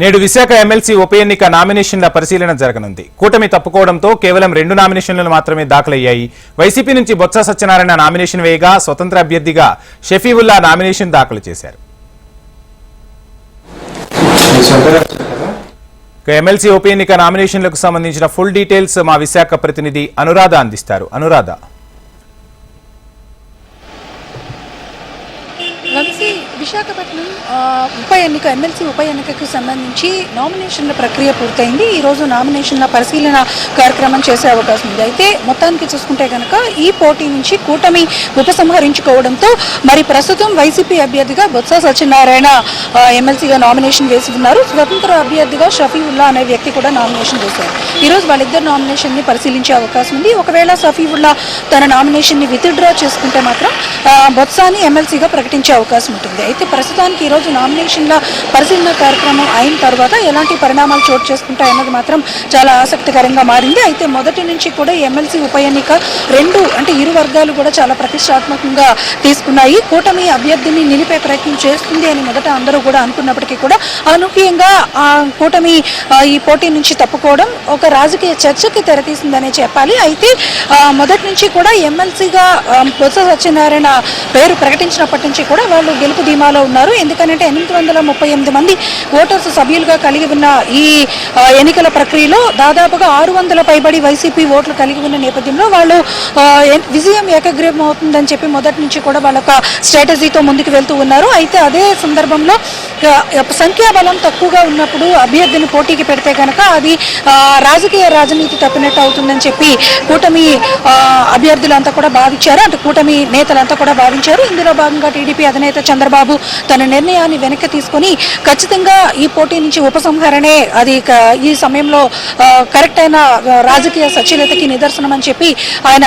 నేడు విశాఖ ఎమ్మెల్సీ ఉప ఎన్నిక నామినేషన్ల పరిశీలన జరగనుంది. కూటమి తప్పుకోవడంతో కేవలం రెండు నామినేషన్లు మాత్రమే దాఖలయ్యాయి. వైసీపీ నుంచి బొత్స సత్యనారాయణ నామినేషన్ వేయగా స్వతంత్ర అభ్యర్థిగా షఫీవుల్లా నామినేషన్ దాఖలు చేశారు. ఎమ్మెల్సీ ఉప ఎన్నిక నామినేషన్లకు సంబంధించిన ఫుల్ డీటెయిల్స్ మా విశాఖ ప్రతినిధి అనురాధ అందిస్తారు. అనురాధ. వంశీ విశాఖపట్నం ఉప ఎన్నిక ఎమ్మెల్సీ ఉప ఎన్నికకు సంబంధించి నామినేషన్ల ప్రక్రియ పూర్తయింది. ఈరోజు నామినేషన్ల పరిశీలన కార్యక్రమం చేసే అవకాశం ఉంది. అయితే మొత్తానికి చూసుకుంటే కనుక ఈ పోటీ నుంచి కూటమి ఉపసంహరించుకోవడంతో మరి ప్రస్తుతం వైసీపీ అభ్యర్థిగా బొత్స సత్యనారాయణ ఎమ్మెల్సీగా నామినేషన్ వేసి ఉన్నారు స్వతంత్ర అభ్యర్థిగా షఫీవుల్లా అనే వ్యక్తి కూడా నామినేషన్ వేశారు. ఈరోజు వాళ్ళిద్దరు నామినేషన్ని పరిశీలించే అవకాశం ఉంది. ఒకవేళ సఫీవుల్లా తన నామినేషన్ని విత్డ్రా చేసుకుంటే మాత్రం బొత్సాని ఎమ్మెల్సీగా ప్రకటించే అవకాశం ఉంటుంది. అయితే ప్రస్తుతానికి ఈరోజు నామినేషన్ల పరిశీలన కార్యక్రమం అయిన తర్వాత ఎలాంటి పరిణామాలు చోటు చేసుకుంటాయన్నది మాత్రం చాలా ఆసక్తికరంగా మారింది. అయితే మొదటి నుంచి కూడా ఎమ్మెల్సీ ఉప ఎన్నిక రెండు అంటే ఇరు వర్గాలు కూడా చాలా ప్రతిష్టాత్మకంగా తీసుకున్నాయి. కూటమి అభ్యర్థిని నిలిపే ప్రయత్నం చేస్తుంది అని మొదట అందరూ కూడా అనుకున్నప్పటికీ కూడా అనూహ్యంగా ఆ కూటమి ఈ పోటీ నుంచి తప్పుకోవడం ఒక రాజకీయ చర్చకి తెరతీసిందనే చెప్పాలి. అయితే మొదటి నుంచి కూడా ఎమ్మెల్సీగా బొత్స సత్యనారాయణ పేరు ప్రకటించినప్పటి నుంచి కూడా వాళ్ళు గెలుపు ధీమాలో ఉన్నారు. ఎందుకంటే ఎనిమిది వందల ముప్పై ఎనిమిది మంది ఓటర్స్ సభ్యులుగా కలిగి ఉన్న ఈ ఎన్నికల ప్రక్రియలో దాదాపుగా ఆరు వందల పైబడి వైసీపీ ఓట్లు కలిగి ఉన్న నేపథ్యంలో వాళ్ళు విజయం ఏకగ్రీవం అవుతుందని చెప్పి మొదటి నుంచి కూడా వాళ్ళ ఒక స్ట్రాటజీతో ముందుకు వెళ్తూ ఉన్నారు. అయితే అదే సందర్భంలో సంఖ్యాబలం తక్కువగా ఉన్నప్పుడు అభ్యర్థిని పోటీకి పెడితే కనుక అది రాజకీయ రాజనీతి తప్పినట్టు అవుతుందని చెప్పి కూటమి అభ్యర్థులంతా కూడా భావించారు. అంటే కూటమి నేతలంతా కూడా భావించారు. ఇందులో భాగంగా టీడీపీ అధినేత చంద్రబాబు తన నిర్ణయాన్ని వెనక్కి తీసుకొని ఖచ్చితంగా ఈ పోటీ నుంచి ఉపసంహరణే అది ఈ సమయంలో కరెక్ట్ అయిన రాజకీయ సచ్యలతకి నిదర్శనం అని చెప్పి ఆయన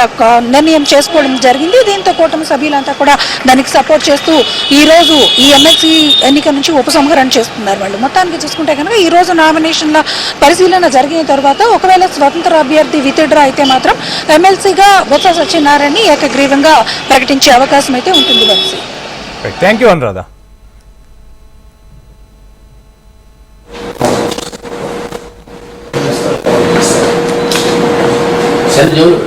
నిర్ణయం చేసుకోవడం జరిగింది. దీంతో కూటమి సభ్యులంతా కూడా దానికి సపోర్ట్ చేస్తూ ఈ రోజు ఈ ఎమ్మెల్సీ ఎన్నిక నుంచి ఉపసంహరణ చేస్తున్నారు వాళ్ళు. మొత్తానికి చూసుకుంటే కనుక ఈ రోజు నామినేషన్ల పరిశీలన జరిగిన తర్వాత ఒకవేళ స్వతంత్ర అభ్యర్థి విత్డ్రా అయితే మాత్రం ఎమ్మెల్సీగా బొత్స సత్యనారాయణ ఏకగ్రీవంగా ప్రకటించే అవకాశం అయితే ఉంటుంది. వంశీ థ్యాంక్ యూ అనురాధ సరే చూడు